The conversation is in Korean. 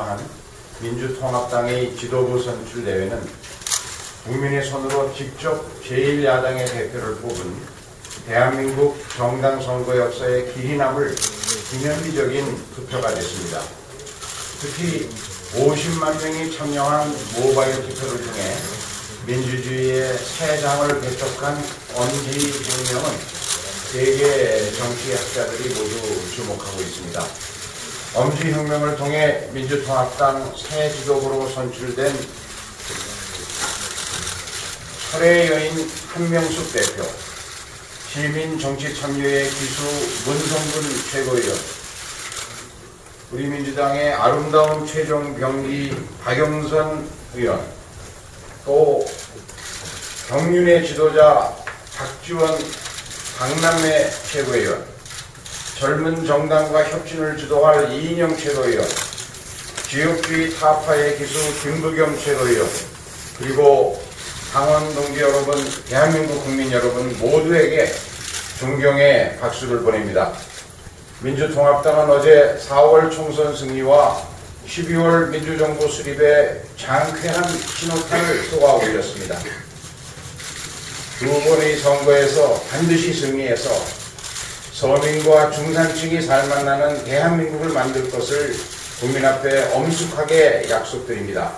한 민주통합당의 지도부 선출 대회는 국민의 손으로 직접 제1야당의 대표를 뽑은 대한민국 정당 선거 역사의 길이 남을 기념비적인 투표가 됐습니다. 특히 50만 명이 참여한 모바일 투표를 통해 민주주의의 새 장을 개척한 엄지혁명은 세계 정치학자들이 모두 주목하고 있습니다. 엄지혁명을 통해 민주통합당 새 지도부로 선출된 철의 여인 한명숙 대표, 시민 정치 참여의 기수 문성근 최고위원, 우리 민주당의 아름다운 최종 병기 박영선 의원, 또 경륜의 지도자 박지원 강남의 최고위원, 젊은 정당과 혁신을 주도할 이인영 최고위원, 지역주의 타파의 기수 김부겸 최고위원, 그리고 당원 동지 여러분, 대한민국 국민 여러분 모두에게 존경의 박수를 보냅니다. 민주통합당은 어제 4월 총선 승리와 12월 민주정부 수립에 장쾌한 신호탄을 쏘아 올렸습니다. 두 번의 선거에서 반드시 승리해서 서민과 중산층이 살만나는 대한민국을 만들 것을 국민 앞에 엄숙하게 약속드립니다.